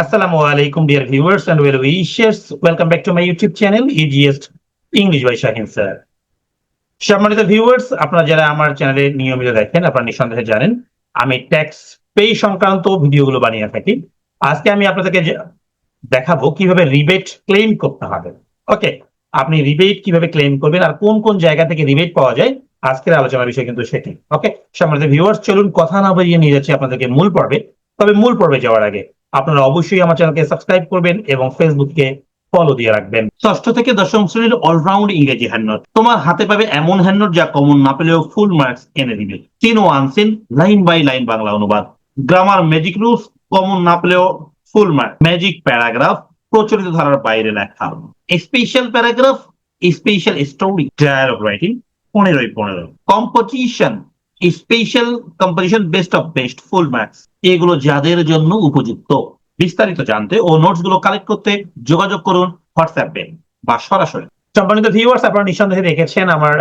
Assalamu alaikum, dear viewers and well wishers. Welcome back to my YouTube channel, EGS English by Shahin sir. সম্মানিত viewers আপনারা যারা আমার চ্যানেলে নিয়মিত দেখেন আপনারা নিঃসন্দেহে জানেন আমি ট্যাক্স পে সংক্রান্ত ভিডিওগুলো বানিয়ে থাকি আজকে আমি আপনাদেরকে দেখাবো কীভাবে রিবেট ক্লেম করতে হবে ওকে আপনি রিবেট কীভাবে ক্লেম করবেন আর কোন কোন জায়গা থেকে রিবেট পাওয়া যায় আজকের আলোচনার বিষয় কিন্তু সেটি ওকে সম্মানিত ভিউয়ার্স চলুন কথা না বাড়িয়ে নিয়ে যাচ্ছি আপনাদেরকে মূল পর্বে তবে মূল পর্বে যাওয়ার আগে আপনারা অবশ্যই আমার চ্যানেলকে সাবস্ক্রাইব করবেন এবং ফেসবুককে ফলো দিয়ে রাখবেন। ষষ্ঠ থেকে দশম শ্রেণির অলরাউন্ড ইংরেজি হ্যান্ডনোট তোমার হাতে পাবে এমন হ্যান্ডনোট যা কমন না পেলেও ফুল মার্কস এনে দিবে। Seen O unseen line by line Bangla অনুবাদ। গ্রামার ম্যাজিক রুলস কমন না পেলেও ফুল মার্ক ম্যাজিক প্যারাগ্রাফ প্রচলিত ধারার বাইরে লেখা। Special paragraph special story dialogue writing পনেরোই পনেরো। Composition special composition best of best full marks এগুলো যাদের জন্য উপযুক্ত। বিস্তারিত জানতে ও নোটসগুলো কালেক্ট করতে যোগাযোগ করুন হোয়াটসঅ্যাপে বা সরাসরি। সম্মানিত ভিউয়ার্স আপনারা নিঃসন্দেহে দেখেছেন আমার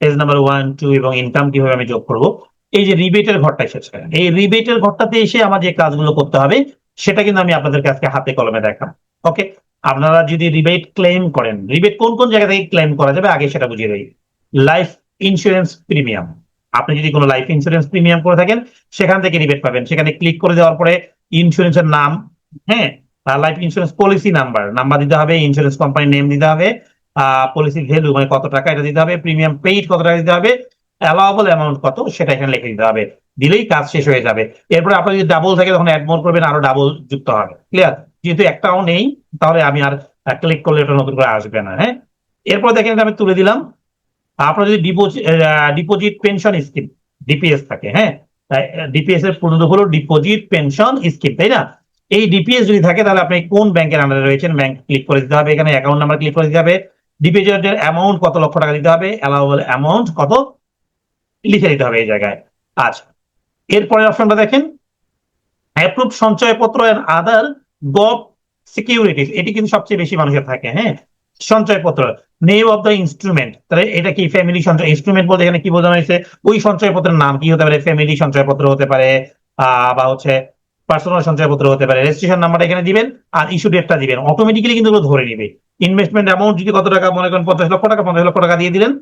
পেজ নাম্বার ওয়ান টু এবং ইনকাম কীভাবে আমি যোগ করব। এই যে রিবেটের ঘরটা এসেছে। এই রিবেটের ঘরটাতে এসে আমার যে কাজগুলো করতে হবে, সেটা কিন্তু আমি আপনাদেরকে আজকে হাতে কলমে দেখাম ওকে আপনারা যদি রিবেট ক্লেম করেন রিবেট কোন কোন জায়গা থেকে ক্লেম করা যাবে, আগে সেটা বুঝিয়ে দেই। লাইফ ইন্স্যুরেন্স প্রিমিয়াম আপনি যদি কোনো লাইফ ইন্স্যুরেন্স প্রিমিয়াম করে থাকেন, সেখান থেকে রিবেট পাবেন। সেখানে ক্লিক করে দেওয়ার পরে ইন্স্যুরেন্সের নাম হ্যাঁ? Life insurance policy number number দিতে হবে ইন্স্যুরেন্স কোম্পানির নেম দিতে হবে পলিসি ভ্যালু মানে কত টাকা এটা দিতে হবে প্রিমিয়াম পেইড কত টাকা দিতে হবে অ্যালাউবল অ্যামাউন্ট কত সেটা এখানে লিখে দিতে হবে। দিলেই কাজ শেষ হয়ে যাবে। এরপরে আপনার যদি ডাবল থাকে, তখন অ্যাড মোর করবেন, আরও ডাবল যুক্ত হবে। ক্লিয়ার যেহেতু একটাও নেই, তাহলে আমি আর ক্লিক করলে এটা নতুন করে আসবে না হ্যাঁ? এরপর দেখেন আমি তুলে দিলাম। আপনার যদি ডিপোজিট পেনশন স্কিম ডিপিএস থাকে হ্যাঁ? ডিপিএস এর পূর্ণ হলো ডিপোজিট পেনশন স্কিম তাই না? এই ডিপিএস যদি থাকে, তাহলে আপনি কোন ব্যাংকের আন্ডারে রয়েছেন? ব্যাংক ক্লিক করে দিতে হবে, এখানে অ্যাকাউন্ট নাম্বার ক্লিক করে দিতে হবে। ডিপোজিটের অ্যামাউন্ট কত লক্ষ টাকা দিতে হবে? অ্যালাউবল অ্যামাউন্ট কত? লিখে দিতে হবে এই জায়গায়। আচ্ছা এরপরের অপশনটা দেখেন। অ্যাপ্রুভ সঞ্চয়পত্র এন্ড আদার গভ সিকিউরিটিস এটি কিন্তু সবচেয়ে বেশি মানুষের থাকে হ্যাঁ? সঞ্চয়পত্র নেম অফ দ্য ইনস্ট্রুমেন্ট তাহলে এটা কি ফ্যামিলি সঞ্চয় ইনস্ট্রুমেন্ট বলতে এখানে কি বোঝানো হয়েছে? ওই সঞ্চয়পত্রের নাম কি হতে পারে? ফ্যামিলি সঞ্চয়পত্র হতে পারে বা হচ্ছে পার্সোনাল সঞ্চয়পত্র হতে পারে। রেজিস্ট্রেশন নাম্বারটা এখানে দিবেন আর ইস্যু ডেটটা দিবেন। অটোমেটিক্যালি কিন্তু ধরে নিবে। ইনভেস্টমেন্ট অ্যামাউন্ট যদি কত টাকা, মনে করেন পঞ্চাশ লক্ষ টাকা, পঞ্চাশ লক্ষ টাকা দিয়ে দিলেন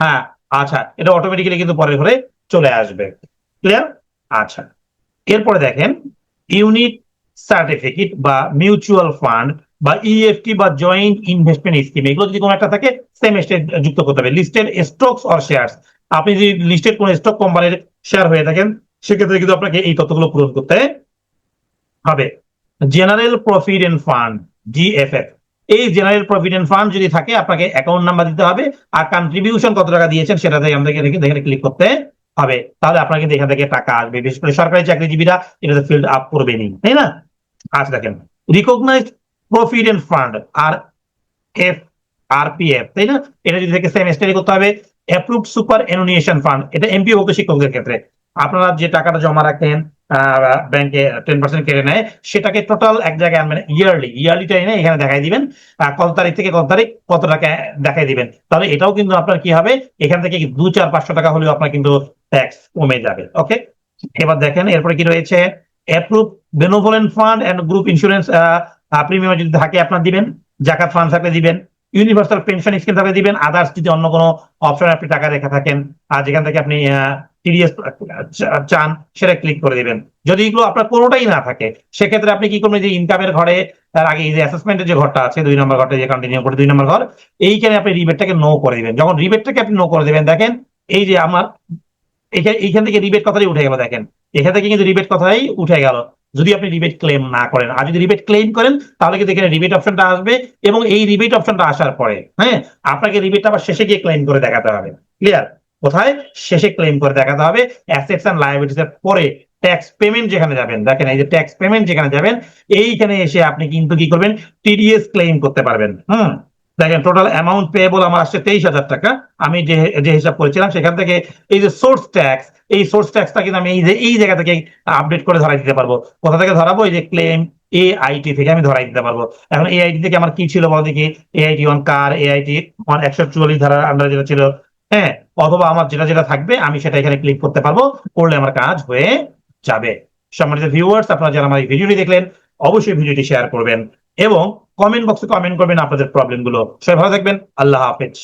হ্যাঁ আচ্ছা এটা অটোমেটিক্যালি কিন্তু পরে ঘরে চলে আসবে। ক্লিয়ার আচ্ছা। এরপরে দেখেন ইউনিট সার্টিফিকেট বা মিউচুয়াল ফান্ড বা ইএফটি বা জয়েন্ট ইনভেস্টমেন্ট স্কিম এগুলো যদি কোনো একটা থাকে সেম স্টেট যুক্ত করতে হবে। লিস্টেড স্টকস অর শেয়ারস আপনি যদি লিস্টেড কোন স্টক কোম্পানির শেয়ার হয়ে থাকেন, সেক্ষেত্রে কিন্তু আপনাকে এই তথ্যগুলো পূরণ করতে হবে। জেনারেল প্রভিডেন্ট ফান্ড জিএফএফ এই জেনারেল প্রভিডেন্ট ফান্ড যদি থাকে, আপনাকে অ্যাকাউন্ট নাম্বার দিতে হবে, আর কন্ট্রিবিউশন কত টাকা দিয়েছেন সেটা থেকে আমাদেরকে এখানে ক্লিক করতে হবে। তাহলে আপনাকে এখান থেকে টাকা আসবে। বিশেষ করে সরকারি চাকরিজীবীরা এটাতে ফিল্ড আপ করবেনই, তাই না? আচ্ছা দেখেন রিকগনাইজড প্রভিডেন্ট ফান্ড আর এফ আরপিএফ তাই না? এটা যদি থেকে স্টাডি করতে হবে অ্যাপ্রুভড সুপার এনুনিয়েশন ফান্ড এটা এমপি হতো শিক্ষকদের ক্ষেত্রে। আপনারা যে টাকাটা জমা রাখেন ব্যাংকে টেন পার্সেন্ট কেটে নেয়, সেটাকে টোটাল এক জায়গায় আনবেন ইয়ারলি ইয়ারলিটা এনে এখানে দেখাই দিবেন কত তারিখ থেকে কত তারিখ, কত টাকা দেখাই দিবেন। তাহলে এটাও কিন্তু আপনার কি হবে, এখান থেকে দু, চার, পাঁচশো টাকা হলেও আপনার কিন্তু ট্যাক্স কমে যাবে ওকে এবার দেখেন, এরপরে কি রয়েছে approve benevolent fund and group insurance premium যদি থাকে, আপনার দিবেন। জাকাত ফান্ড থাকলে দিবেন। ইউনিভার্সাল পেনশন স্কিম থাকলে দিবেন। আদার্স যদি অন্য কোনো অপশন আপনি টাকা রেখে থাকেন, আর যেখান থেকে আপনি টিডিএস চান, সেটা ক্লিক করে দিবেন। যদি এগুলো আপনার কোনোটাই না থাকে, সেক্ষেত্রে আপনি কি করবেন? যে ইনকামের ঘরে, তার আগে যে অ্যাসেসমেন্টের যে ঘরটা আছে, দুই নম্বর ঘরটা যে কন্টিনিউ করে, দুই নম্বর ঘর, এইখানে আপনি রিবেটটাকে নো করে দিবেন। যখন রিবেটটাকে আপনি নো করে দিবেন, দেখেন, এই যে আমার, এইখান থেকে রিবেট কথাই উঠে গেল, দেখেন। এখান থেকে কিন্তু রিবেট কথাই উঠে গেল। যদি আপনি রিবেট ক্লেম না করেন। আর যদি রিবেট ক্লেম করেন, তাহলে কিন্তু এখানে রিবেট অপশনটা আসবে এবং এই রিবেট অপশনটা আসার পরে হ্যাঁ আপনাকে রিবেটটা আবার শেষে গিয়ে ক্লেম করে দেখাতে হবে। ক্লিয়ার কোথায়? শেষে ক্লেম করে দেখাতে হবে। অ্যাসেটস এন্ড লায়াবিলিটিস এর পরে ট্যাক্স পেমেন্ট যেখানে যাবেন। দেখেন, এই যে ট্যাক্স পেমেন্ট যেখানে যাবেন, এইখানে এসে আপনি কিন্তু কি করবেন? টিডিএস ক্লেম করতে পারবেন। হুম? দেখেন টোটাল অ্যামাউন্ট পেয়েবল আমার আসছে তেইশ হাজার টাকা। আমি যে যে হিসাব করেছিলাম, সেখান থেকে এই যে সোর্স ট্যাক্স এই সোর্স ট্যাক্সটা কিন্তু আমি এই যে, এই জায়গা থেকে আপডেট করে ধরাই দিতে পারব। কোথা থেকে ধরাবো? এই যে ক্লেম এ আইটি থেকে আমি ধরাই দিতে পারব। এখন এ আইটি থেকে আমার কি ছিল বলো দেখি? এ আইটি ওয়ান কার এ আইটি ওয়ান একশো চুয়াল্লিশ ধারার আন্ডারে যেটা ছিল হ্যাঁ? অথবা আমার যেটা যেটা থাকবে, আমি সেটা এখানে ক্লিক করতে পারব। করলে আমার কাজ হয়ে যাবে। সম্মানিত ভিউয়ার্স আপনারা যারা আমার এই ভিডিওটি দেখলেন, অবশ্যই ভিডিওটি শেয়ার করবেন। এবং কমেন্ট বক্সে কমেন্ট করবেন আপনাদের প্রবলেমগুলো সবাই ভালো থাকবেন। আল্লাহ হাফেজ।